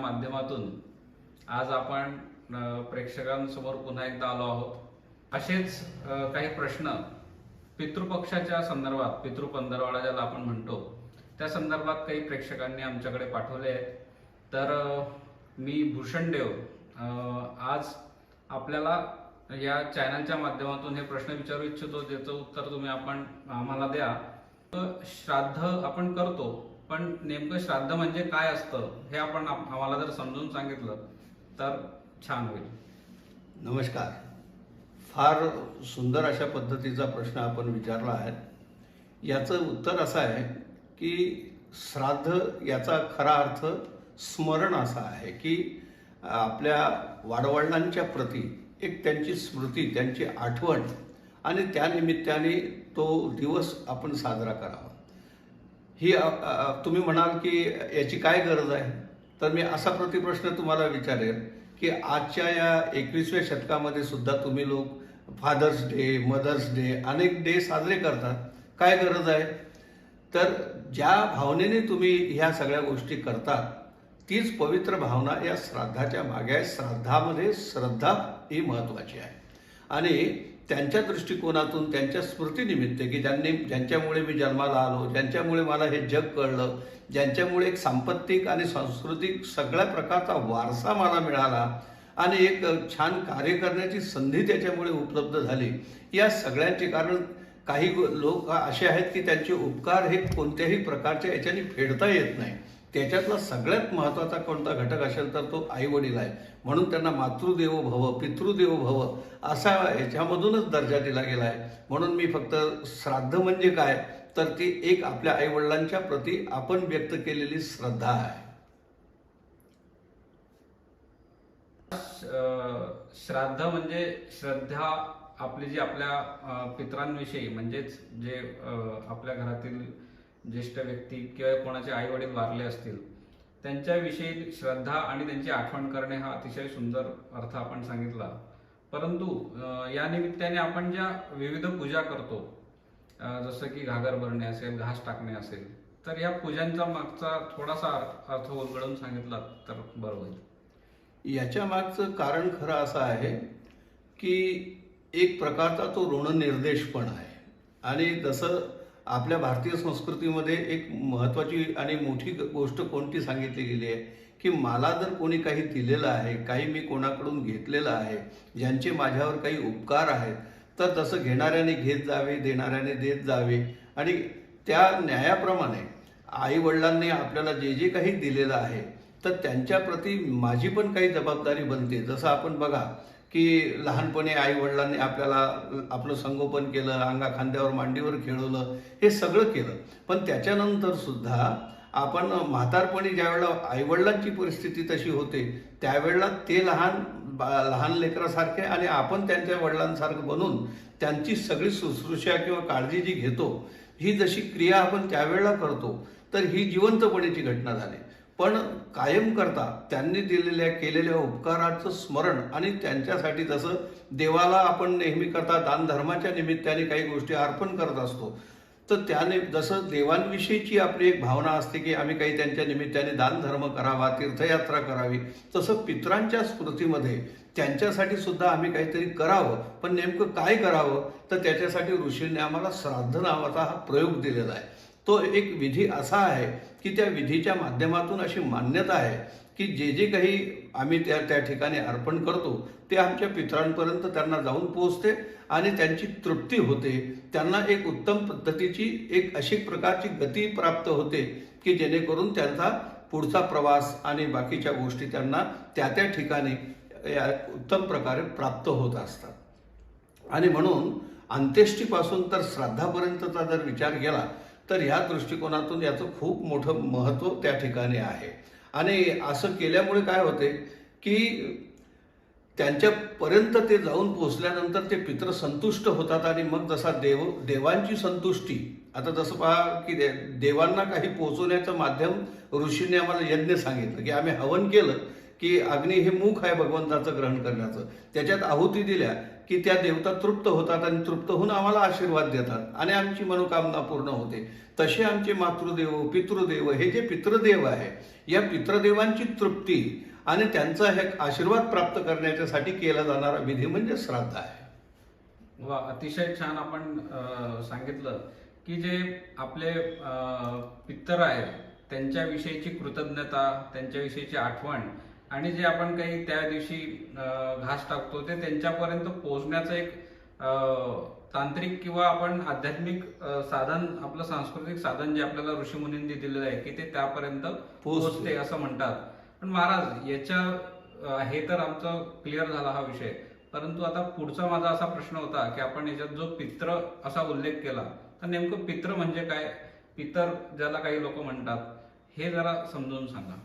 माध्यमातून आज आपण प्रेक्षकांसमोर पुन्हा एकदा आलो आहोत. असेच काही प्रश्न पितृपक्षाच्या संदर्भात पितृ पंधरवाडा ज्याला आपण म्हणतो त्या संदर्भात काही प्रेक्षकांनी आमच्याकडे पाठवले आहेत. तर मी भूषण देव आज आपल्याला या चॅनलच्या माध्यमातून हे प्रश्न विचारू इच्छितो ज्याचं उत्तर तुम्ही आपण आम्हाला द्या. श्राद्ध आपण करतो. पण नेमकं श्राद्ध म्हणजे काय असतं हे आपण आम्हाला जर समजून सांगितलं तर छान होईल. नमस्कार. फार सुंदर अशा पद्धतीचा प्रश्न आपण विचारला आहे. याचं उत्तर असं आहे की श्राद्ध याचा खरा अर्थ स्मरण असा आहे की आपल्या वाडवडिलांच्या प्रती एक त्यांची स्मृती त्यांची आठवण आणि त्यानिमित्ताने तो दिवस आपण साजरा करावा. ही तुम्ही म्हणाल की याची काय गरज आहे? तर मी असा प्रतिप्रश्न तुम्हाला विचारेल की आजच्या या एकवीसव्या शतकामध्ये सुद्धा तुम्ही लोक फादर्स डे मदर्स डे अनेक डे साजरे करतात. काय गरज आहे? तर ज्या भावनेने तुम्ही ह्या सगळ्या गोष्टी करता तीच पवित्र भावना या श्राद्धाच्या मागे आहे. श्राद्धामध्ये श्रद्धा ही महत्त्वाची आहे. आणि त्यांच्या दृष्टिकोनातून त्यांच्या स्मृतीनिमित्त की ज्यांनी ज्यांच्यामुळे मी जन्माला आलो ज्यांच्यामुळे मला हे जग कळलं ज्यांच्यामुळे एक सांपत्तिक आणि सांस्कृतिक सगळ्या प्रकारचा वारसा मला मिळाला आणि एक छान कार्य करण्याची संधी त्याच्यामुळे उपलब्ध झाली. या सगळ्यांचे कारण काही लोक असे आहेत की त्यांचे उपकार हे कोणत्याही प्रकारच्या याच्याने फेडता येत नाही. त्याच्यातला सगळ्यात महत्त्वाचा कोणता घटक असेल तर तो आई वडील आहे. म्हणून त्यांना मातृदेवो भव पितृदेवो भव असा याच्यामधूनच दर्जा दिला गेला आहे म्हणून मी फक्त श्राद्ध म्हणजे काय? तर ती एक आपल्या आईवडिलांच्या प्रती आपण व्यक्त केलेली श्रद्धा आहे. श्राद्ध म्हणजे श्रद्धा आपली जी आपल्या पित्रांविषयी पितरांविषयी म्हणजेच जे आपल्या घरातील ज्येष्ठ व्यक्ती किंवा कोणाचे आई वडील वारले असतील त्यांच्याविषयी श्रद्धा आणि त्यांची आठवण करणे हा अतिशय सुंदर अर्थ आपण सांगितला. परंतु या निमित्ताने आपण ज्या विविध पूजा करतो जसं की घागर भरणे असेल घास टाकणे असेल तर या पूजांचा मागचा थोडासा अर्थ उलगडून सांगितला तर बरं होईल. याच्या मागचं कारण खरं असं आहे की एक प्रकारचा तो ऋणनिर्देश पण आहे. आणि जसं आपल्या भारतीय संस्कृतीमध्ये एक महत्त्वाची आणि मोठी गोष्ट कोणती सांगितली गेली आहे? की मला जर कोणी काही दिलेलं आहे काही मी कोणाकडून घेतलेलं आहे ज्यांचे माझ्यावर काही उपकार आहेत तर तसं घेणाऱ्याने घेत जावे देणाऱ्याने देत जावे. आणि त्या न्यायाप्रमाणे आईवडिलांनी आपल्याला जे जे काही दिलेलं आहे तर त्यांच्याप्रती माझी पण काही जबाबदारी बनते. जसं आपण बघा की लहानपणी आई वडिलांनी आपल्याला आपलं संगोपन केलं अंगा खांद्यावर मांडीवर खेळवलं हे सगळं केलं. पण त्याच्यानंतर सुद्धा आपण म्हातारपणी ज्यावेळेला आईवडिलांची परिस्थिती तशी होते त्यावेळेला ते लहान बा- लहान लेकरासारखे आणि आपण त्यांच्या वडिलांसारखं बनून त्यांची सगळी शुश्रूषा किंवा काळजी जी घेतो ही जशी क्रिया आपण त्यावेळेला करतो तर ही जिवंतपणीची घटना झाली. पण कायम करता त्यांनी दिलेल्या केलेल्या उपकाराचं स्मरण आणि त्यांच्यासाठी जसं देवाला आपण नेहमी करता दानधर्माच्या निमित्ताने काही गोष्टी अर्पण करत असतो तर त्याने जसं देवांविषयीची आपली एक भावना असते की आम्ही काही त्यांच्या निमित्ताने दानधर्म करावा तीर्थयात्रा करावी तसं पित्रांच्या स्मृतीमध्ये त्यांच्यासाठी सुद्धा आम्ही काहीतरी करावं. पण नेमकं काय करावं? तर त्याच्यासाठी ऋषींनी आम्हाला श्राद्ध नावाचा हा प्रयोग दिलेला आहे. तो एक विधी असा आहे की त्या विधीच्या माध्यमातून अशी मान्यता आहे की जे जे काही आम्ही त्या त्या ठिकाणी अर्पण करतो ते आमच्या पितरांपर्यंत त्यांना जाऊन पोहोचते आणि त्यांची तृप्ती होते. त्यांना एक उत्तम पद्धतीची एक अशी प्रकारची गती प्राप्त होते की जेणेकरून त्यांचा पुढचा प्रवास आणि बाकीच्या गोष्टी त्यांना त्या त्या ठिकाणी या उत्तम प्रकारे प्राप्त होत असतात. आणि म्हणून अंत्येष्टीपासून तर श्राद्धापर्यंतचा जर विचार केला तर ह्या दृष्टिकोनातून याचं खूप मोठं महत्त्व त्या ठिकाणी आहे. आणि असं केल्यामुळे काय होते की त्यांच्यापर्यंत ते जाऊन पोचल्यानंतर ते पित्र संतुष्ट होतात आणि मग जसा देव देवांची संतुष्टी आता जसं पहा की दे देवांना काही पोहोचवण्याचं माध्यम ऋषींनी आम्हाला यज्ञ सांगितलं की आम्ही हवन केलं की अग्नी हे मुख आहे भगवंताचं ग्रहण करण्याचं. त्याच्यात आहुती दिल्या की त्या देवता तृप्त होतात आणि तृप्त होऊन आम्हाला आशीर्वाद देतात आणि आमची मनोकामना पूर्ण होते. तसे आमचे मातृदेव पितृदेव हे जे पितृदेव आहे या पितृदेवांची तृप्ती आणि त्यांचा हे आशीर्वाद प्राप्त करण्याच्यासाठी केला जाणारा विधी म्हणजे श्राद्ध आहे. वा अतिशय छान आपण सांगितलं की जे आपले अ, पित्तर आहेत त्यांच्याविषयीची कृतज्ञता त्यांच्याविषयीची आठवण आणि जे आपण काही त्या दिवशी घास टाकतो ते त्यांच्यापर्यंत पोहोचण्याचं एक तांत्रिक किंवा आपण आध्यात्मिक साधन आपलं सांस्कृतिक साधन जे आपल्याला ऋषीमुनींनी दिलेलं आहे की ते त्यापर्यंत पोहोचते. असं म्हणतात. पण महाराज याच्या हे तर आमचं क्लिअर झाला हा विषय. परंतु आता पुढचा माझा असा प्रश्न होता की आपण याच्यात जो पित्र असा उल्लेख केला तर नेमकं पित्र म्हणजे काय? पितर ज्याला काही लोक म्हणतात हे जरा समजून सांगा.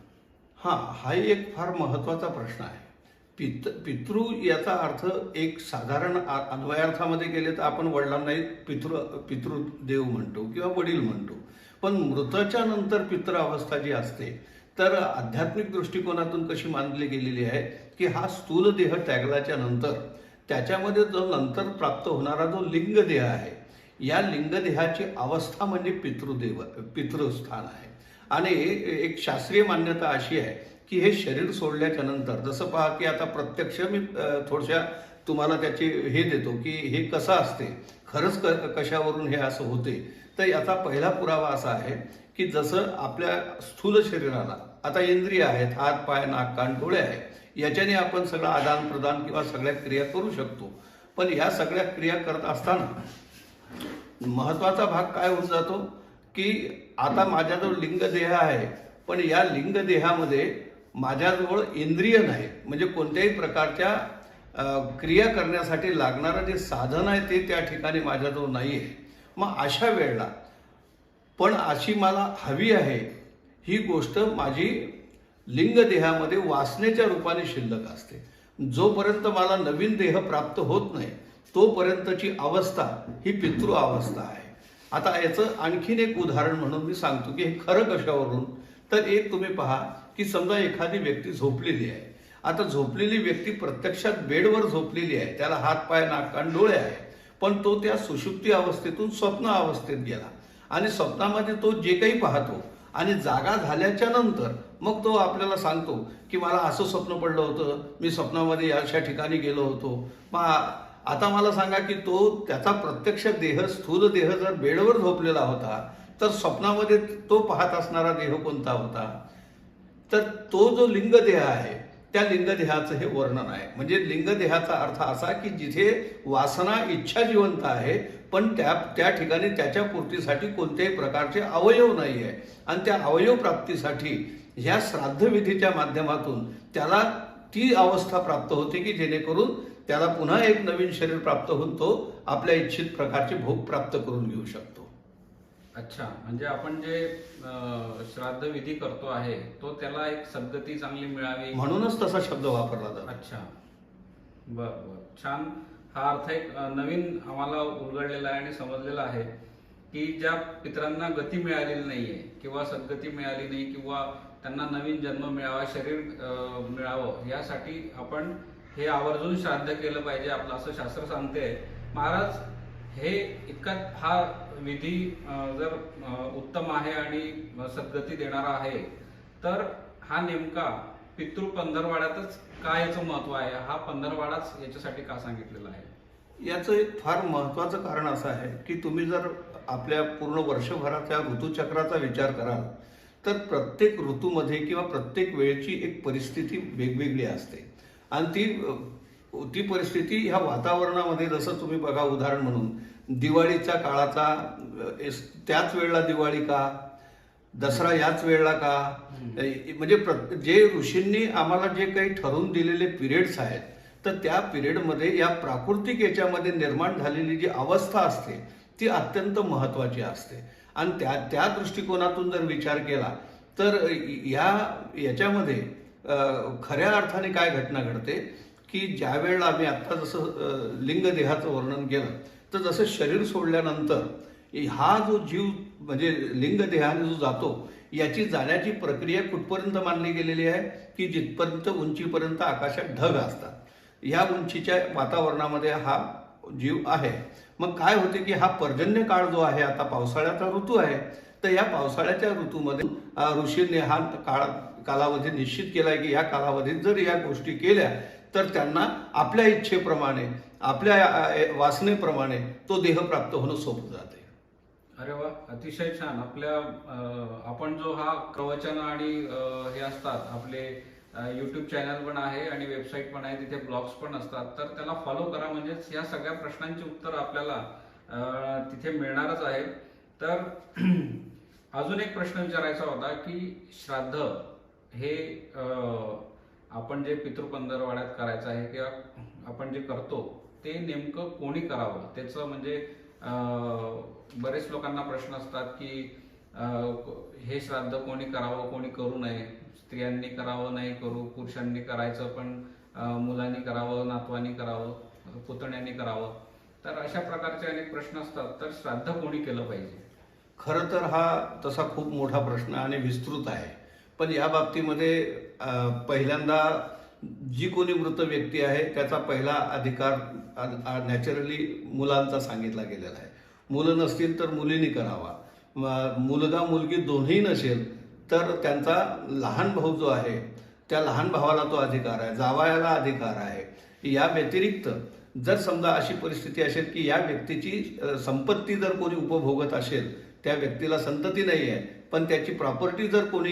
हा हाही एक फार महत्त्वाचा प्रश्न आहे. पित पितृ याचा अर्थ एक साधारण अन्वयार्थामध्ये गेले तर आपण वडिलांनाही पितृ पितृदेव म्हणतो किंवा वडील म्हणतो. पण मृताच्या नंतर पितृ अवस्था जी असते तर आध्यात्मिक दृष्टिकोनातून कशी मानली गेलेली आहे की हा स्थूल देह त्यागल्याच्या नंतर त्याच्यामध्ये जो नंतर प्राप्त होणारा जो लिंगदेह आहे या लिंगदेहाची अवस्था म्हणजे पितृदेव पितृस्थान आहे. आणि एक शास्त्रीय मान्यता अशी आहे की हे शरीर सोडल्याच्या नंतर जसं पहा की आता प्रत्यक्ष मी थोडशा तुम्हाला त्याचे हे देतो की हे कसं असते खरंच क कशावरून हे असं होते. तर याचा पहिला पुरावा असा आहे की जसं आपल्या स्थूल शरीराला आता इंद्रिय आहेत हात पाय नाक कान डोळे आहे याच्याने आपण सगळं आदान प्रदान किंवा सगळ्या क्रिया करू शकतो. पण ह्या सगळ्या क्रिया करत असताना महत्त्वाचा भाग काय होऊन जातो? की आता माझ्याजवळ लिंगदेह आहे पण या लिंगदेहामध्ये माझ्याजवळ इंद्रिय नाही. म्हणजे कोणत्याही प्रकारच्या क्रिया करण्यासाठी लागणारं जे साधन आहे ते त्या ठिकाणी माझ्याजवळ नाही आहे मग अशा वेळेला पण अशी मला हवी आहे ही गोष्ट माझी लिंगदेहामध्ये वासनेच्या रूपाने शिल्लक असते. जोपर्यंत मला नवीन देह प्राप्त होत नाही तोपर्यंतची अवस्था ही पितृ अवस्था आहे. आता याचं आणखीन एक उदाहरण म्हणून मी सांगतो की हे खरं कशावरून? तर एक तुम्ही पहा की समजा एखादी व्यक्ती झोपलेली आहे. आता झोपलेली व्यक्ती प्रत्यक्षात बेडवर झोपलेली आहे. त्याला हात पाय नाकान डोळे आहे पण तो त्या सुषुप्ती अवस्थेतून स्वप्न अवस्थेत गेला. आणि स्वप्नामध्ये तो जे काही पाहतो आणि जागा झाल्याच्यानंतर मग तो आपल्याला सांगतो की मला असं स्वप्न पडलं होतं. मी स्वप्नामध्ये अशा ठिकाणी गेलो होतो. मग आता मला सांगा की तो त्याचा प्रत्यक्ष देह स्थूल देह जर बेडवर झोपलेला होता तर स्वप्नामध्ये तो पाहत असणारा देह कोणता होता? तर तो जो लिंगदेह आहे त्या लिंगदेहाचं हे वर्णन आहे. म्हणजे लिंगदेहाचा अर्थ असा की जिथे वासना इच्छा जिवंत आहे पण त्या त्या ठिकाणी त्याच्या पूर्तीसाठी कोणत्याही प्रकारचे अवयव नाही आहे आणि त्या अवयव प्राप्तीसाठी ह्या श्राद्धविधीच्या माध्यमातून त्याला ती अवस्था प्राप्त होते की जेणेकरून त्याला पुन्हा एक नवीन शरीर प्राप्त होऊन तो आपल्या इच्छित प्रकारचे भोग प्राप्त करून घेऊ शकतो. अच्छा म्हणजे आपण जे श्राद्ध विधी करतो आहे तो त्याला एक सद्गती चांगली मिळावी? म्हणूनच तसा शब्द वापरला जातो. अच्छा. बर बर. छान. हा अर्थ एक नवीन आम्हाला उलगडलेला आहे आणि समजलेला आहे की ज्या पितरांना गती मिळालेली नाहीये किंवा सद्गती मिळाली नाही किंवा त्यांना नवीन जन्म मिळावा शरीर मिळावं यासाठी आपण हे आवर्जून श्राद्ध केलं पाहिजे आपलं असं शास्त्र सांगते महाराज हे इतका हा विधी जर उत्तम आहे आणि सद्गती देणारा आहे तर हा नेमका पितृ पंधरवाड्यातच का याचं महत्त्व आहे? हा पंधरवाडाच याच्यासाठी का सांगितलेला आहे? याचं एक फार महत्वाचं कारण असं आहे की तुम्ही जर आपल्या पूर्ण वर्षभराच्या ऋतुचक्राचा विचार कराल तर प्रत्येक ऋतूमध्ये किंवा प्रत्येक वेळेची एक परिस्थिती वेगवेगळी असते. आणि ती ती परिस्थिती ह्या वातावरणामध्ये जसं तुम्ही बघा उदाहरण म्हणून दिवाळीच्या काळाचा त्याच वेळेला दिवाळी का? दसरा याच वेळेला का? म्हणजे प्र- जे ऋषींनी आम्हाला जे काही ठरवून दिलेले पिरियड्स आहेत तर त्या पिरियडमध्ये या प्राकृतिक याच्यामध्ये निर्माण झालेली जी अवस्था असते ती अत्यंत महत्वाची असते. आणि त्या त्या दृष्टिकोनातून जर विचार केला तर या याच्यामध्ये खऱ्या अर्थाने काय घटना घडते की ज्या वेळेला आम्ही आत्ता जसं लिंगदेहाचं वर्णन केलं तर जसं शरीर सोडल्यानंतर हा जो जीव म्हणजे लिंगदेहाने जो जातो याची जाण्याची प्रक्रिया कुठपर्यंत मानली गेलेली आहे की जिथपर्यंत उंचीपर्यंत आकाशात ढग असतात. ह्या उंचीच्या वातावरणामध्ये हा जीव आहे. मग काय होते की हा पर्जन्य काळ जो आहे आता पावसाळ्याचा ऋतू आहे तर या पावसाळ्याच्या ऋतूमध्ये ऋषींनी हा काळ कालावधी निश्चित केलाय की या कालावधीत जर या गोष्टी केल्या तर त्यांना आपल्या इच्छेप्रमाणे आपल्या वासनेप्रमाणे तो देह प्राप्त होणं सोपं जाते. अरे वा अतिशय छान. आपल्या अं, आपण जो हा प्रवचन आणि हे असतात आपले युट्यूब चॅनल पण आहे आणि वेबसाईट पण आहे तिथे ब्लॉग्स पण असतात तर त्याला फॉलो करा. म्हणजेच या सगळ्या प्रश्नांची उत्तर आपल्याला तिथे मिळणारच आहे तर अजून एक प्रश्न विचारायचा होता की श्राद्ध हे अं, आपण जे पितृपंधरवाड्यात करायचं आहे किंवा आपण जे करतो ते नेमकं कोणी करावं? त्याचं म्हणजे बरेच लोकांना प्रश्न असतात की हे श्राद्ध कोणी करावं कोणी करू नये? स्त्रियांनी करावं नाही करू. पुरुषांनी करायचं पण मुलांनी करावं नातवानी करावं पुतण्यांनी करावं. तर अशा प्रकारचे अनेक प्रश्न असतात. तर श्राद्ध कोणी केलं पाहिजे? खरं तर हा तसा खूप मोठा प्रश्न आणि विस्तृत आहे. पण या बाबतीमध्ये पहिल्यांदा जी कोणी मृत व्यक्ती आहे त्याचा पहिला अधिकार नॅचरली मुलांचा सांगितला गेलेला आहे. मुलं नसतील तर मुलींनी करावा. मुलगा मुलगी दोन्ही नसेल तर त्यांचा लहान भाऊ जो आहे त्या लहान भावाला तो अधिकार आहे जावयाला अधिकार आहे. या व्यतिरिक्त जर समजा अशी परिस्थिती असेल की या व्यक्तीची संपत्ती जर कोणी उपभोगत असेल त्या व्यक्तीला संतती नाही आहे. पण त्याची प्रॉपर्टी जर कोणी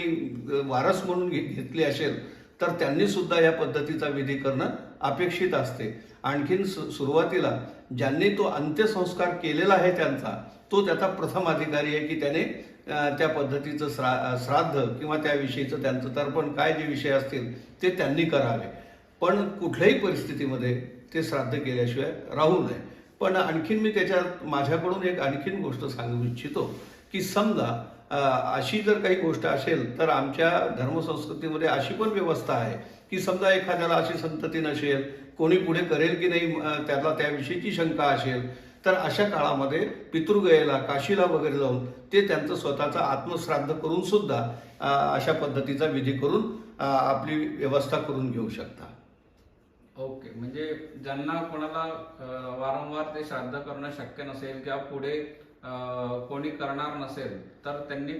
वारस म्हणून घेतली असेल तर त्यांनी सुद्धा या पद्धतीचा विधी करणं अपेक्षित असते. आणखीन सुरुवातीला ज्यांनी तो अंत्यसंस्कार केलेला आहे त्यांचा तो त्याचा प्रथम अधिकारी आहे की त्याने त्या पद्धतीचं श्रा श्राद्ध किंवा त्याविषयीचं त्यांचं तर्पण काय जे विषय असतील ते त्यांनी करावे. पण कुठल्याही परिस्थितीमध्ये ते श्राद्ध केल्याशिवाय राहू नये. पण आणखीन मी त्याच्यात माझ्याकडून एक आणखीन गोष्ट सांगू इच्छितो की समजा अशी जर काही गोष्ट असेल तर आमच्या धर्मसंस्कृतीमध्ये अशी पण व्यवस्था आहे की समजा एखाद्याला अशी संतती नसेल कोणी पुढे करेल की नाही त्याला त्याविषयीची शंका असेल तर अशा काळामध्ये पितृगयेला काशीला वगैरे जाऊन ते त्यांचं स्वतःचं आत्मश्राद्ध करून सुद्धा अशा पद्धतीचा विधी करून आपली व्यवस्था करून घेऊ शकता ओके म्हणजे ज्यांना कोणाला वारंवार ते श्राद्ध करणं शक्य नसेल किंवा पुढे कोणी करणार नसेल तर त्यांनी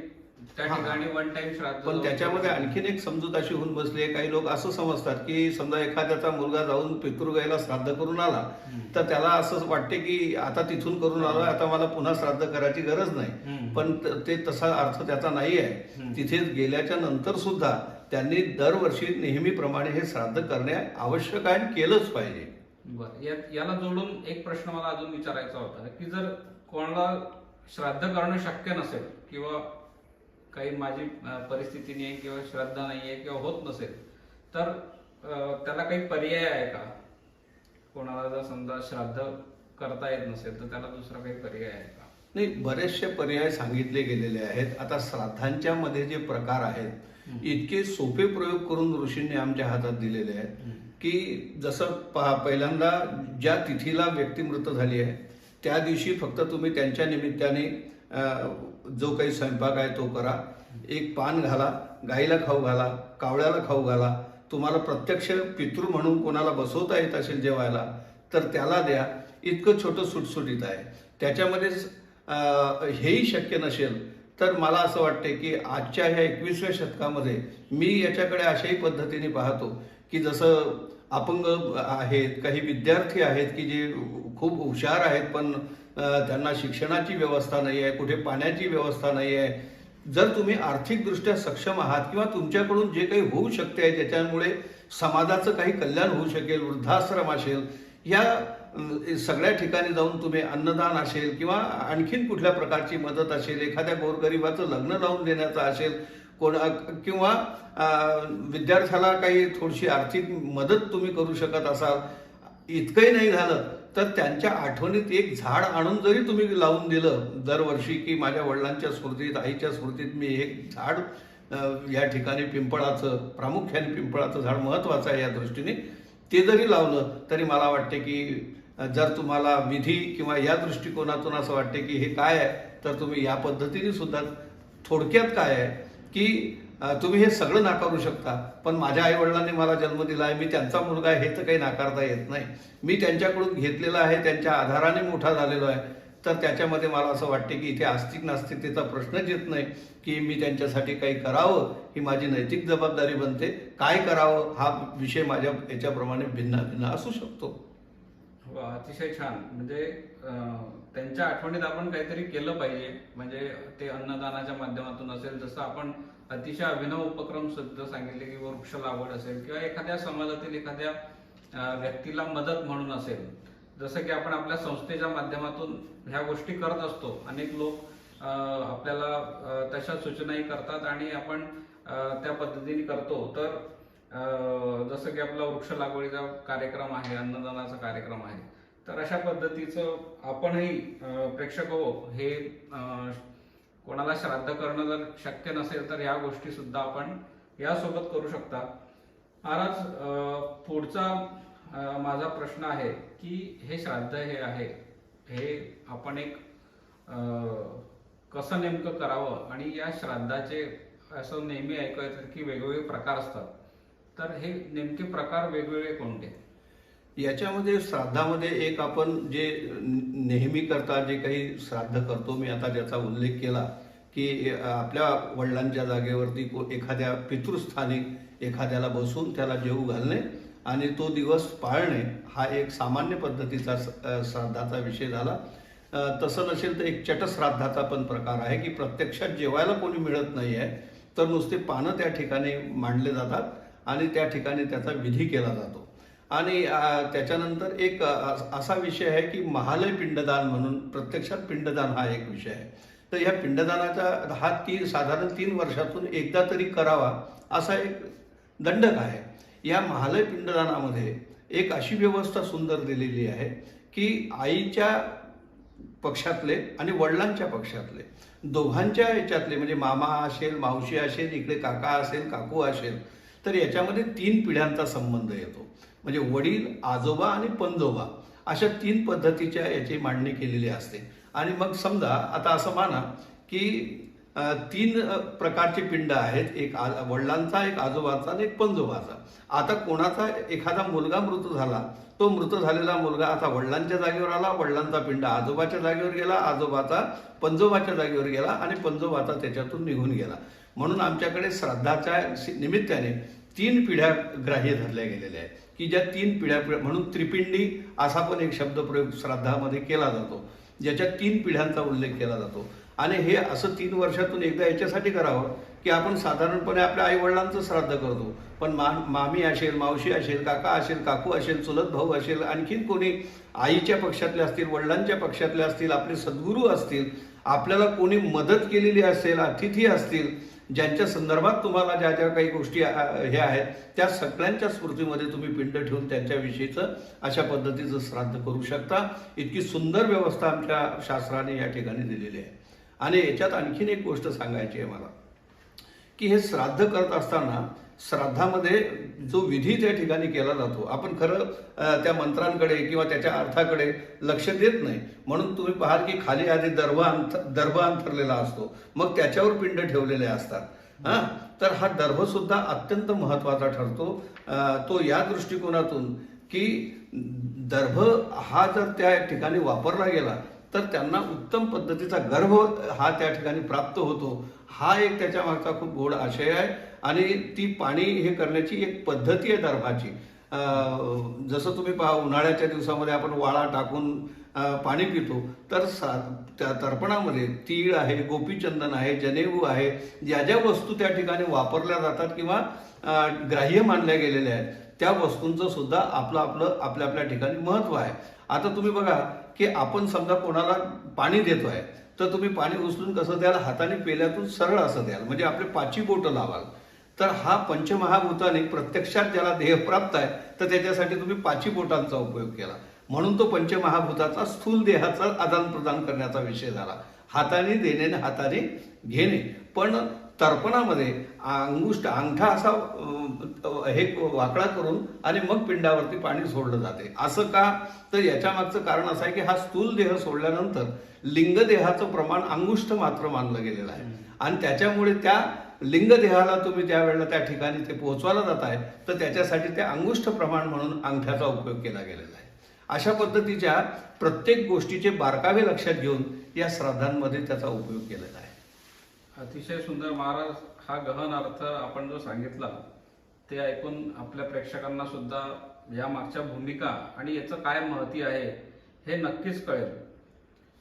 त्या. ठिकाणी वन टाइम श्राद्ध पण त्याच्यामध्ये आणखीन एक समजूत अशी होऊन बसली आहे काही लोक असं समजतात की समजा एखाद्याचा मुलगा जाऊन पितृगायला श्राद्ध करून आला. तर त्याला असं वाटते की आता तिथून करून आलोय आता मला पुन्हा श्राद्ध करायची गरज नाही. पण त- तसा अर्थ त्याचा नाही आहे. तिथे गेल्याच्यानंतर सुद्धा त्यांनी दरवर्षी नेहमीप्रमाणे हे श्राद्ध करणे आवश्यक आहे केलंच पाहिजे. बरं याला जोडून एक प्रश्न मला अजून विचारायचा होता की जर कोणाला श्राद्ध करणं शक्य नसेल किंवा काही माझी परिस्थिती नाही किंवा श्रद्धा नाहीये किंवा होत नसेल तर त्याला काही पर्याय आहे का? कोणाला जर समजा श्राद्ध करता येत नसेल तर त्याला दुसरा काही पर्याय आहे का? नाही बरेचसे पर्याय सांगितले गेलेले आहेत. आता श्राद्धांच्या मध्ये जे प्रकार आहेत इतके सोपे प्रयोग करून ऋषींनी आमच्या हातात दिलेले आहेत की जसं पहा पहिल्यांदा ज्या तिथीला व्यक्ती मृत झाली आहे त्या दिवशी फक्त तुम्ही त्यांच्या निमित्ताने जो काही स्वयंपाक आहे तो करा. एक पान घाला गाईला खाऊ घाला कावळ्याला खाऊ घाला. तुम्हाला प्रत्यक्ष पितृ म्हणून कोणाला बसवता येत असेल जेवायला तर त्याला द्या. इतकं छोटं सुटसुटीत आहे. त्याच्यामध्ये हेही शक्य नसेल तर मला असं वाटते की आजच्या ह्या एकवीसव्या शतकामध्ये मी याच्याकडे अशाही पद्धतीने पाहतो की जसं अपंग आहेत काही विद्यार्थी आहेत की जे खूप हुशार आहेत पण त्यांना शिक्षणाची व्यवस्था नाही आहे कुठे पाण्याची व्यवस्था नाही आहे. जर तुम्ही आर्थिकदृष्ट्या सक्षम आहात किंवा तुमच्याकडून जे काही होऊ शकते आहे ज्याच्यामुळे समाजाचं काही कल्याण होऊ शकेल वृद्धाश्रम असेल या सगळ्या ठिकाणी जाऊन तुम्ही अन्नदान असेल किंवा आणखीन कुठल्या प्रकारची मदत असेल एखाद्या गोरगरिबाचं लग्न लावून देण्याचं असेल कोण किंवा विद्यार्थ्याला काही थोडीशी आर्थिक मदत तुम्ही करू शकत असाल इतकंही नाही झालं तर त्यांच्या आठवणीत एक झाड आणून जरी तुम्ही लावून दिलं दरवर्षी की माझ्या वडिलांच्या स्मृतीत आईच्या स्मृतीत मी एक झाड या ठिकाणी पिंपळाचं प्रामुख्याने पिंपळाचं झाड महत्वाचं आहे या दृष्टीने ते जरी लावलं तरी मला वाटते की जर तुम्हाला विधी किंवा या दृष्टिकोनातून असं वाटते की हे काय आहे तर तुम्ही या पद्धतीने सुद्धा थोडक्यात काय आहे की तुम्ही हे सगळं नाकारू शकता. पण माझ्या आई वडिलांनी मला जन्म दिला आहे मी त्यांचा मुलगा आहे हे तर काही नाकारता येत नाही. मी त्यांच्याकडून घेतलेला आहे त्यांच्या आधाराने मोठा झालेलो आहे. तर त्याच्यामध्ये मला असं वाटते की इथे आस्तिक नास्तिकतेचा प्रश्नच येत नाही की मी त्यांच्यासाठी काही करावं ही माझी नैतिक जबाबदारी बनते. काय करावं हा विषय माझ्या याच्याप्रमाणे भिन्न भिन्न असू शकतो. अतिशय छान. म्हणजे त्यांच्या आठवणीत आपण काहीतरी केलं पाहिजे. म्हणजे ते अन्नदानाच्या माध्यमातून असेल जसं आपण अतिशय अभिनव उपक्रम सुद्धा सांगितले की वृक्ष लागवड असेल किंवा एखाद्या समाजातील एखाद्या व्यक्तीला मदत म्हणून असेल. जसं की आपण आपल्या संस्थेच्या माध्यमातून ह्या गोष्टी करत असतो. अनेक लोक आपल्याला तशा सूचनाही करतात आणि आपण त्या पद्धतीने करतो. तर जसं की आपला वृक्ष लागवडीचा कार्यक्रम आहे अन्नदानाचा कार्यक्रम आहे तर अशा पद्धतीचं आपणही प्रेक्षक हो हे कोणाला श्राद्ध करणं जर शक्य नसेल तर या गोष्टी सुद्धा आपण यासोबत करू शकता. महाराज पुढचा माझा प्रश्न आहे की हे श्राद्ध हे आहे हे आपण एक कसं नेमकं करावं? आणि या श्राद्धाचे असं नेहमी ऐकायचं की वेगवेगळे प्रकार असतात. तर हे नेमके प्रकार वेगवेगळे कोणते? याच्यामध्ये श्राद्धामध्ये एक आपण जे नेहमी करता जे काही श्राद्ध करतो मी आता ज्याचा उल्लेख केला की आपल्या वडिलांच्या जागेवरती एखाद्या पितृस्थानी एखाद्याला बसून त्याला जेवू घालणे आणि तो दिवस पाळणे हा एक सामान्य पद्धतीचा श्राद्धाचा विषय झाला. तसं नसेल तर एक चटश्राद्धाचा पण प्रकार आहे की प्रत्यक्षात जेवायला कोणी मिळत नाही आहे तर नुसते पानं त्या ठिकाणी मांडले जातात. आणि त्या ठिकाणी त्याचा विधी केला जातो. आणि त्याच्यानंतर एक असा विषय आहे की महालय पिंडदान म्हणून प्रत्यक्षात पिंडदान हा एक विषय आहे. तर ह्या पिंडदानाचा हा तीन साधारण तीन वर्षातून एकदा तरी करावा असा एक दंडक आहे. या महालय पिंडदानामध्ये एक अशी व्यवस्था सुंदर दिलेली आहे की आईच्या पक्षातले आणि वडिलांच्या पक्षातले दोघांच्या याच्यातले म्हणजे मामा असेल मावशी असेल इकडे काका असेल काकू असेल तर याच्यामध्ये तीन पिढ्यांचा संबंध येतो. म्हणजे वडील आजोबा आणि पंजोबा अशा तीन पद्धतीच्या याची मांडणी केलेली असते. आणि मग समजा आता असं माना की तीन प्रकारचे पिंड आहेत. एक वडिलांचा एक आजोबाचा आणि एक पंजोबाचा. आता कोणाचा एखादा मुलगा मृत झाला तो मृत झालेला मुलगा आता वडिलांच्या जागेवर आला वडिलांचा पिंड आजोबाच्या जागेवर गेला आजोबाचा पंजोबाच्या जागेवर गेला आणि पंजोबाचा त्याच्यातून निघून गेला. म्हणून आमच्याकडे श्राद्धाच्या निमित्ताने तीन पिढ्या ग्राह्य धरल्या गेलेल्या आहेत. की ज्या तीन पिढ्या पिढ्या- म्हणून त्रिपिंडी असा पण एक शब्दप्रयोग श्राद्धामध्ये केला जातो. ज्याच्या तीन पिढ्यांचा उल्लेख केला जातो. आणि हे असं तीन वर्षातून एकदा याच्यासाठी करावं की आपण साधारणपणे आपल्या आईवडिलांचं श्राद्ध करतो. पण मा मामी असेल मावशी असेल काका असेल काकू असेल चुलत भाऊ असेल आणखीन कोणी आईच्या पक्षातले असतील वडिलांच्या पक्षातले असतील आपले सद्गुरू असतील आपल्याला कोणी मदत केलेली असेल अतिथी असतील ज्यांच्या संदर्भात तुम्हाला ज्या ज्या काही गोष्टी ह्या हे आहेत त्या सगळ्यांच्या स्मृतीमध्ये तुम्ही पिंड ठेवून त्यांच्याविषयीचं अशा पद्धतीचं श्राद्ध करू शकता. इतकी सुंदर व्यवस्था आमच्या शास्त्राने या ठिकाणी दिलेली आहे. आणि याच्यात आणखीन एक गोष्ट सांगायची आहे मला की हे श्राद्ध करत असताना श्राद्धामध्ये जो विधी त्या ठिकाणी केला जातो आपण खरं त्या मंत्रांकडे किंवा त्याच्या अर्थाकडे लक्ष देत नाही. म्हणून तुम्ही पाहाल की खाली आधी दर्भ अंथ दर्भ अंथरलेला असतो मग त्याच्यावर पिंड ठेवलेले असतात. हां? तर हा दर्भसुद्धा अत्यंत महत्त्वाचा ठरतो. तो या दृष्टिकोनातून की दर्भ हा जर त्या ठिकाणी वापरला गेला तर त्यांना उत्तम पद्धतीचा गर्भ हा त्या ठिकाणी प्राप्त होतो. हा एक त्याच्या मागचा खूप गोड आशय आहे आणि ती पाणी हे करण्याची एक पद्धती आहे दर्भाची. जसं तुम्ही पहा उन्हाळ्याच्या दिवसामध्ये आपण वाळा टाकून पाणी पितो तर सा त्या तर्पणामध्ये तीळ आहे गोपीचंदन आहे जनेऊ आहे ज्या ज्या वस्तू त्या ठिकाणी वापरल्या जातात किंवा ग्राह्य मानल्या गेलेल्या आहेत त्या वस्तूंचं सुद्धा आपलं आपलं आपल्या आपल्या ठिकाणी महत्त्व आहे. आता तुम्ही बघा की आपण समजा कोणाला पाणी देतोय तर तुम्ही पाणी उचलून कसं द्याल? हाताने पेल्यातून सरळ असं द्याल. म्हणजे आपले पाची बोटं लावाल. तर हा पंचमहाभूताने प्रत्यक्षात ज्याला देह प्राप्त आहे तर त्याच्यासाठी तुम्ही पाची बोटांचा उपयोग केला. म्हणून तो पंचमहाभूताचा स्थूल देहाचा आदान प्रदान करण्याचा विषय झाला. हाताने देणे हाताने घेणे. पण तर्पणामध्ये अंगुष्ट अंगठा असा हे वाकडा करून आणि मग पिंडावरती पाणी सोडलं जाते. असं का? तर याच्या मागचं कारण असं आहे की हा स्थूल देह सोडल्यानंतर लिंगदेहाचं प्रमाण अंगुष्ठ मात्र मानलं गेलेलं आहे. आणि त्याच्यामुळे त्या लिंगदेहाला तुम्ही ज्या वेळेला त्या ठिकाणी ते पोहोचवायला जात आहे तर त्याच्यासाठी ते अंगुष्ठ प्रमाण म्हणून अंगठ्याचा उपयोग केला गेलेला आहे. अशा पद्धतीच्या प्रत्येक गोष्टीचे बारकावे लक्षात घेऊन या श्राद्धांमध्ये त्याचा उपयोग केलेला आहे. अतिशय सुंदर महाराज हा गहन अर्थ आपण जो सांगितला ते ऐकून आपल्या प्रेक्षकांना सुद्धा या मागच्या भूमिका आणि याचं काय महती आहे हे नक्कीच कळेल.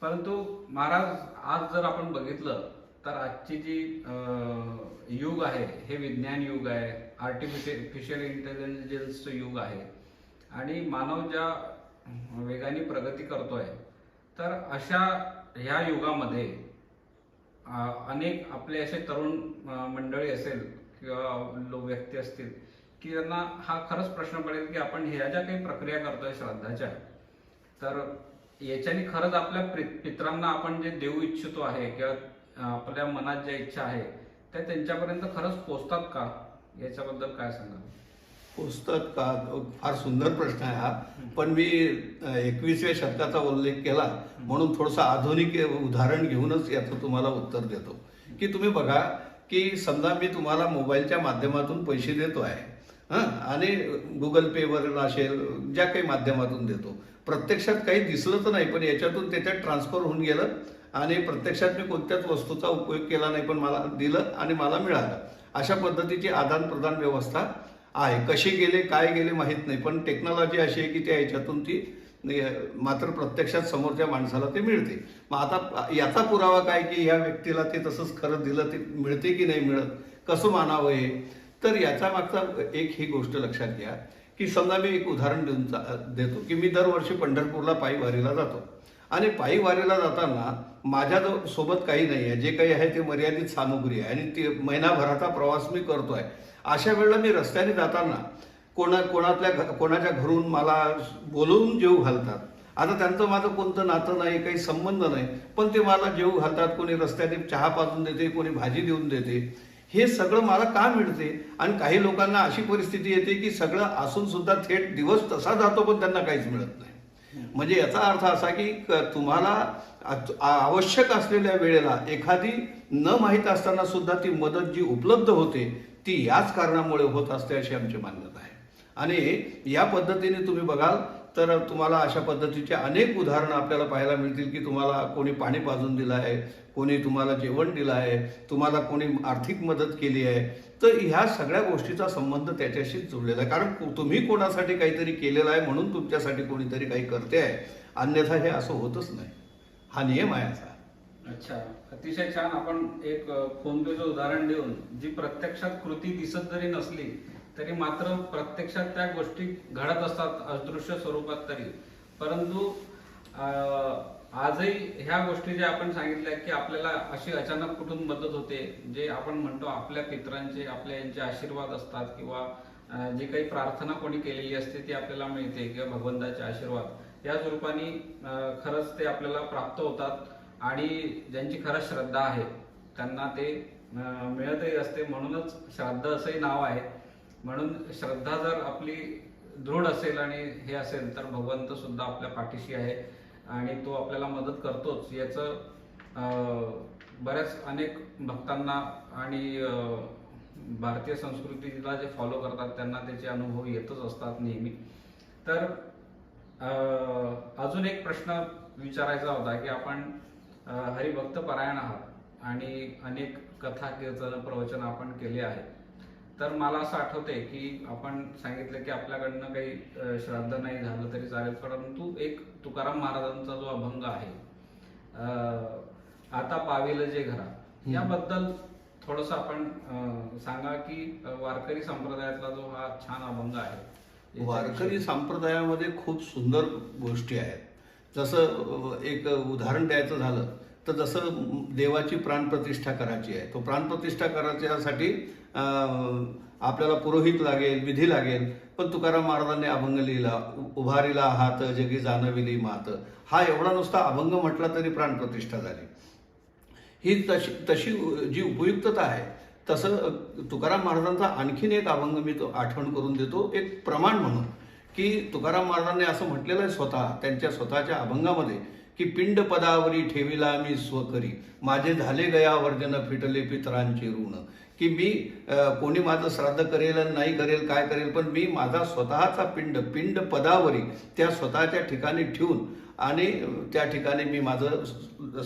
परंतु महाराज आज जर आपण बघितलं तर आजची जी युग आहे हे विज्ञान युग आहे आर्टिफिशियल इंटेलिजन्सचं युग आहे आणि मानव ज्या वेगाने प्रगती करतोय तर अशा ह्या युगामध्ये अनेक आपले असे तरुण मंडळी असेल किंवा लो व्यक्ती असतील की त्यांना हा खरंच प्रश्न पडेल की आपण ह्या ज्या काही प्रक्रिया करतोय श्राद्धाच्या तर याच्याने खरंच आपल्या प्रि- पित्रांना आपण जे देऊ इच्छितो आहे किंवा आपल्या मनात ज्या इच्छा आहे त्या त्यांच्यापर्यंत खरंच पोचतात का? याच्याबद्दल काय सांगाल? पुस्तक का फार सुंदर प्रश्न आहे हा. पण मी एकवीसव्या शतकाचा उल्लेख केला म्हणून थोडंसं आधुनिक उदाहरण घेऊनच याचं तुम्हाला उत्तर देतो. की तुम्ही बघा की समजा मी तुम्हाला मोबाईलच्या माध्यमातून पैसे देतो आहे हां आणि गुगल पेवर असेल ज्या काही माध्यमातून देतो. प्रत्यक्षात काही दिसलं तर नाही पण याच्यातून त्याच्यात ट्रान्सफर होऊन गेलं आणि प्रत्यक्षात मी कोणत्याच वस्तूचा उपयोग केला नाही पण मला दिलं आणि मला मिळालं. अशा पद्धतीची आदान प्रदान व्यवस्था आहे. कसे गेले काय गेले माहीत नाही. पण टेक्नॉलॉजी अशी आहे की त्या ह्याच्यातून ती मात्र प्रत्यक्षात समोरच्या माणसाला ते मिळते. मग आता याचा पुरावा काय की ह्या व्यक्तीला ते तसंच खरं दिलं ते मिळते की नाही मिळत कसं मानावं हे? तर याचा मागचा एक ही गोष्ट लक्षात घ्या की समजा मी एक उदाहरण देऊन चा- देतो की मी दरवर्षी पंढरपूरला पायी वारीला जातो. आणि पायी वारीला जाताना माझ्या सोबत काही नाही आहे. जे काही आहे ते मर्यादित सामुग्री आहे. आणि ते महिनाभराचा प्रवास मी करतो आहे अशा वेळेला मी रस्त्याने जाताना कोणा कोणातल्या कोणाच्या घरून मला बोलवून जेव घालतात. आता त्यांचं माझं कोणतं नातं नाही काही संबंध नाही पण ते मला जेव घालतात कोणी रस्त्याने चहा पाजून देते कोणी भाजी देऊन देते. हे सगळं मला का मिळते? आणि काही लोकांना अशी परिस्थिती येते की सगळं असून सुद्धा थेट दिवस तसा जातो पण त्यांना काहीच मिळत नाही. म्हणजे याचा अर्थ असा की क- तुम्हाला आवश्यक असलेल्या वेळेला एखादी न माहीत असताना सुद्धा ती मदत जी उपलब्ध होते ती याच कारणामुळे होत असते अशी आमची मान्यता आहे. आणि या पद्धतीने तुम्ही बघाल तर तुम्हाला अशा पद्धतीचे अनेक उदाहरणं आपल्याला पाहायला मिळतील की तुम्हाला कोणी पाणी पाजून दिलं आहे कोणी तुम्हाला जेवण दिलं आहे तुम्हाला कोणी आर्थिक मदत केली आहे. तर ह्या सगळ्या गोष्टीचा संबंध त्याच्याशीच जुळलेला आहे. कारण तुम्ही कोणासाठी काहीतरी केलेलं आहे म्हणून तुमच्यासाठी कोणीतरी काही करते आहे. अन्यथा हे असं होतच नाही. हा नियम आहे असा. अच्छा. अतिशय छान आपण एक फोन पेचं उदाहरण देऊन जी प्रत्यक्षात कृती दिसत जरी नसली तरी मात्र प्रत्यक्षात त्या गोष्टी घडत असतात अदृश्य स्वरूपात तरी. परंतु आजही ह्या गोष्टी ज्या आपण सांगितल्या की आपल्याला अशी अचानक कुठून मदत होते जे आपण म्हणतो आपल्या पित्रांचे आपल्या यांचे आशीर्वाद असतात किंवा जी काही प्रार्थना कोणी केलेली असते ती आपल्याला मिळते किंवा भगवंताचे आशीर्वाद. याच रूपाने खरंच ते आपल्याला प्राप्त होतात. आणि ज्यांची खरंच श्रद्धा आहे त्यांना ते मिळतही असते. म्हणूनच श्राद्ध असंही नाव आहे. म्हणून श्रद्धा जर आपली दृढ असेल आणि हे असेल तर भगवंत सुद्धा आपल्या पाठीशी आहे आणि तो आपल्याला मदत करतोच. याचं बऱ्याच अनेक भक्तांना आणि भारतीय संस्कृतीला जे फॉलो करतात त्यांना त्याचे अनुभव येतच असतात नेहमी. तर अजून एक प्रश्न विचारायचा होता की आपण हरिभक्त परायण आहात आणि अनेक कथा कीर्तन प्रवचन आपण केले आहेत. तर मला असं आठवतंय की आपण सांगितलं की आपल्याकडनं काही श्राद्ध नाही झालं तरी चालेल परंतु एक तुकाराम महाराजांचा जो अभंग आहे आता पाविल जे घरा याबद्दल थोडस आपण सांगा की वारकरी संप्रदायातला जो हा छान अभंग आहे वारकरी संप्रदायामध्ये खूप सुंदर गोष्टी आहेत. जसं एक उदाहरण द्यायचं झालं तर जसं देवाची प्राणप्रतिष्ठा करायची आहे तो प्राणप्रतिष्ठा करायच्यासाठी आपल्याला पुरोहित लागेल विधी लागेल पण तुकाराम महाराजांनी अभंग लिहिला उभारीला हात जगी जाणविली मात हा एवढा नुसता अभंग म्हटला तरी प्राणप्रतिष्ठा झाली. ही तशी तशी जी उपयुक्तता आहे तसं तुकाराम महाराजांचा आणखीन एक अभंग मी तो आठवण करून देतो एक प्रमाण म्हणून. की तुकाराम महाराजांनी असं म्हटलेलं आहे स्वतः त्यांच्या स्वतःच्या अभंगामध्ये की पिंड पदावरी ठेविला मी स्वकरी माझे झाले गया वर्जन फिटले पितरांचे ऋण. की मी कोणी माझं श्राद्ध करेल नाही करेल काय करेल पण मी माझा स्वतःचा पिंड पिंड पदावरी त्या स्वतःच्या ठिकाणी ठेवून आणि त्या ठिकाणी मी माझं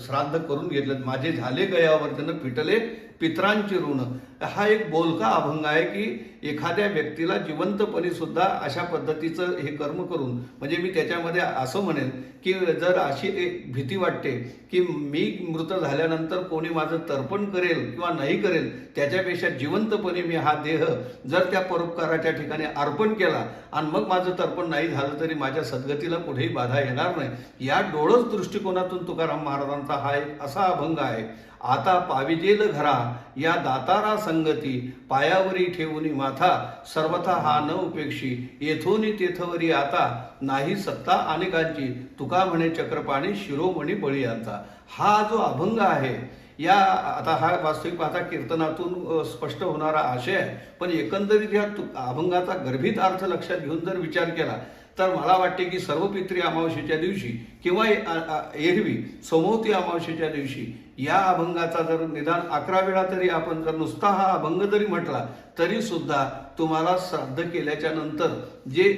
श्राद्ध करून घेतलं. माझे झाले गयावर्जन फिटले पित्रांची ऋण. हा एक बोलका अभंग आहे की एखाद्या व्यक्तीला जिवंतपणी सुद्धा अशा पद्धतीचं हे कर्म करून म्हणजे मी त्याच्यामध्ये असं म्हणेन की जर अशी एक भीती वाटते की मी मृत झाल्यानंतर कोणी माझं तर्पण करेल किंवा नाही करेल त्याच्यापेक्षा जिवंतपणे मी हा देह जर त्या परोपकाराच्या ठिकाणी अर्पण केला आणि मग माझं तर्पण नाही झालं तरी माझ्या सद्गतीला कुठेही बाधा येणार नाही. या डोळस दृष्टिकोनातून तुकाराम महाराजांचा हा एक असा अभंग आहे. आता पाविजेल घरा या दातारा संगती पायावरी ठेवून माथा सर्वथा हा न उपेक्षी येथून तेथवरी आता नाही सत्ता अनेकांची तुका म्हणे चक्रपाणी शिरोमणी बळी यांचा हा जो अभंग आहे या आता हा वास्तविक पाहता कीर्तनातून स्पष्ट होणारा आशय आहे. पण एकंदरीत या तु- अभंगाचा गर्भित अर्थ लक्षात घेऊन जर विचार केला तर मला वाटते की सर्व पित्री अमावस्येच्या दिवशी किंवा एरवी समोती अमावस्येच्या दिवशी या अभंगाचा जर निदान अकरा वेळा तरी आपण जर नुसता हा अभंग जरी म्हटला तरी सुद्धा तुम्हाला श्राद्ध केल्याच्यानंतर जे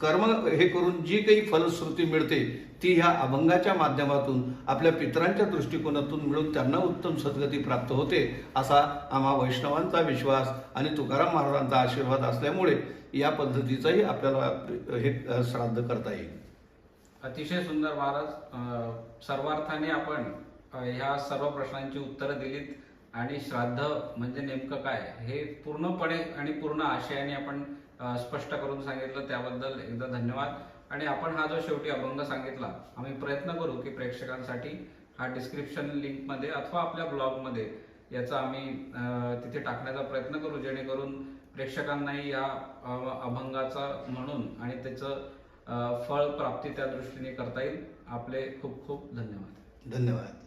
कर्म हे करून जी काही फलश्रुती मिळते ती ह्या अभंगाच्या माध्यमातून आपल्या पितरांच्या दृष्टिकोनातून मिळून त्यांना उत्तम सद्गती प्राप्त होते असा आम्हा वैष्णवांचा विश्वास आणि तुकाराम महाराजांचा आशीर्वाद असल्यामुळे या पद्धतीचंही आपल्याला हे श्राद्ध करता येईल. अतिशय सुंदर महाराज. सर्वार्थाने आपण ह्या सर्व प्रश्नांची उत्तरं दिलीत. आणि श्राद्ध म्हणजे नेमकं काय? हे पूर्णपणे आणि पूर्ण आशयाने आपण स्पष्ट करून सांगितलं. त्याबद्दल एकदा धन्यवाद. आणि आपण हा जो शेवटी अभंग सांगितला आम्ही प्रयत्न करू की प्रेक्षकांसाठी हा डिस्क्रिप्शन लिंकमध्ये अथवा आपल्या ब्लॉगमध्ये याचा आम्ही तिथे टाकण्याचा प्रयत्न करू जेणेकरून प्रेक्षकांनाही या अभंगाचा म्हणून आणि त्याचं फळ प्राप्ती त्या दृष्टीने करता येईल. आपले खूप खूप धन्यवाद. धन्यवाद.